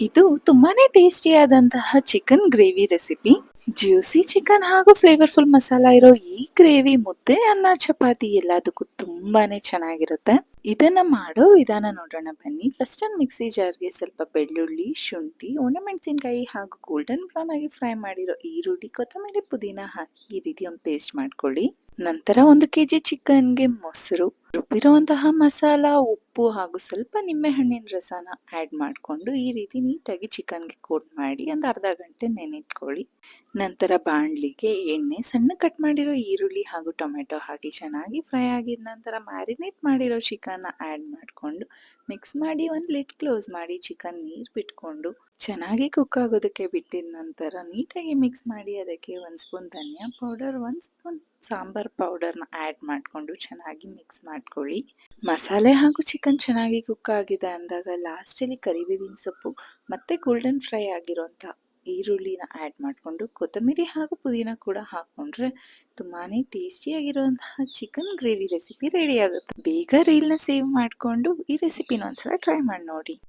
ಇದು ತುಂಬಾನೇ ಟೇಸ್ಟಿಯಾದಂತಹ chicken gravy recipe juicy chicken ಹಾಗೂ ಫ್ಲೇವರ್ಫುಲ್ ಮಸಾಲ ಇರೋ ಈ ಗ್ರೇವಿ ಮುದ್ದೆ ಅನ್ನ ಚಪಾತಿ ಎಲ್ಲದಕ್ಕೂ ತುಂಬಾನೇ ಚೆನ್ನಾಗಿರುತ್ತೆ. ಇದನ್ನ ಮಾಡೋ ವಿಧಾನ ನೋಡೋಣ ಬನ್ನಿ. ಫಸ್ಟ್ ಒಂದು ಮಿಕ್ಸಿ ಜಾರ್ಗೆ ಸ್ವಲ್ಪ ಬೆಳ್ಳುಳ್ಳಿ, ಶುಂಠಿ ಒಣಮೆಣಸಿನಕಾಯಿ ಹಾಗೂ ಗೋಲ್ಡನ್ ಬ್ರೌನ್ ಆಗಿ ಫ್ರೈ ಮಾಡಿರೋ ಈರುಳ್ಳಿ, ಕೊತ್ತಂಬರಿ ಪುದೀನ ಹಾಕಿ ಈ ರೀತಿ ಒಂದು ಪೇಸ್ಟ್ ಮಾಡ್ಕೊಳ್ಳಿ. ನಂತರ ಒಂದು ಕೆಜಿ ಚಿಕನ್ಗೆ ಮೊಸರು, ರುಬ್ಬಿರುವಂತಹ ಮಸಾಲ, ಉಪ್ಪು ಹಾಗೂ ಸ್ವಲ್ಪ ನಿಂಬೆ ಹಣ್ಣಿನ ರಸನ ಆ್ಯಡ್ ಮಾಡಿಕೊಂಡು ಈ ರೀತಿ ನೀಟಾಗಿ ಚಿಕನ್ಗೆ ಕೋಟ್ ಮಾಡಿ ಒಂದು ಅರ್ಧ ಗಂಟೆ ನೆನೆಟ್ಕೊಳ್ಳಿ. ನಂತರ ಬಾಣಲಿಗೆ ಎಣ್ಣೆ, ಸಣ್ಣ ಕಟ್ ಮಾಡಿರೋ ಈರುಳ್ಳಿ ಹಾಗೂ ಟೊಮೆಟೊ ಹಾಕಿ ಚೆನ್ನಾಗಿ ಫ್ರೈ ಆಗಿದ ನಂತರ ಮ್ಯಾರಿನೇಟ್ ಮಾಡಿರೋ ಚಿಕನ್ನ ಆ್ಯಡ್ ಮಾಡಿಕೊಂಡು ಮಿಕ್ಸ್ ಮಾಡಿ ಒಂದು ಲಿಡ್ ಕ್ಲೋಸ್ ಮಾಡಿ ಚಿಕನ್ ನೀರು ಬಿಟ್ಕೊಂಡು ಚೆನ್ನಾಗಿ ಕುಕ್ ಆಗೋದಕ್ಕೆ ಬಿಟ್ಟಿದ ನಂತರ ನೀಟಾಗಿ ಮಿಕ್ಸ್ ಮಾಡಿ ಅದಕ್ಕೆ ಒಂದು ಸ್ಪೂನ್ ಧನಿಯಾ ಪೌಡರ್ ಒಂದು ಸ್ಪೂನ್ ಸಾಂಬಾರ್ ಪೌಡರ್ನ ಆ್ಯಡ್ ಮಾಡಿಕೊಂಡು ಚೆನ್ನಾಗಿ ಮಿಕ್ಸ್ ಮಾಡ್ಕೊಳ್ಳಿ. ಮಸಾಲೆ ಹಾಗೂ ಚಿಕನ್ ಚೆನ್ನಾಗಿ ಕುಕ್ ಆಗಿದೆ ಅಂದಾಗ ಲಾಸ್ಟಲ್ಲಿ ಕರಿಬೇವಿನ ಸೊಪ್ಪು ಮತ್ತು ಗೋಲ್ಡನ್ ಫ್ರೈ ಆಗಿರೋಂಥ ಈರುಳ್ಳಿನ ಆ್ಯಡ್ ಮಾಡಿಕೊಂಡು ಕೊತ್ತಂಬರಿ ಹಾಗೂ ಪುದೀನ ಕೂಡ ಹಾಕ್ಕೊಂಡ್ರೆ ತುಂಬಾ ಟೇಸ್ಟಿಯಾಗಿರುವಂತಹ ಚಿಕನ್ ಗ್ರೇವಿ ರೆಸಿಪಿ ರೆಡಿ ಆಗುತ್ತೆ. ಬೇಗ ರೀಲ್ನ ಸೇವ್ ಮಾಡಿಕೊಂಡು ಈ ರೆಸಿಪಿನ ಒಂದ್ಸಲ ಟ್ರೈ ಮಾಡಿ ನೋಡಿ.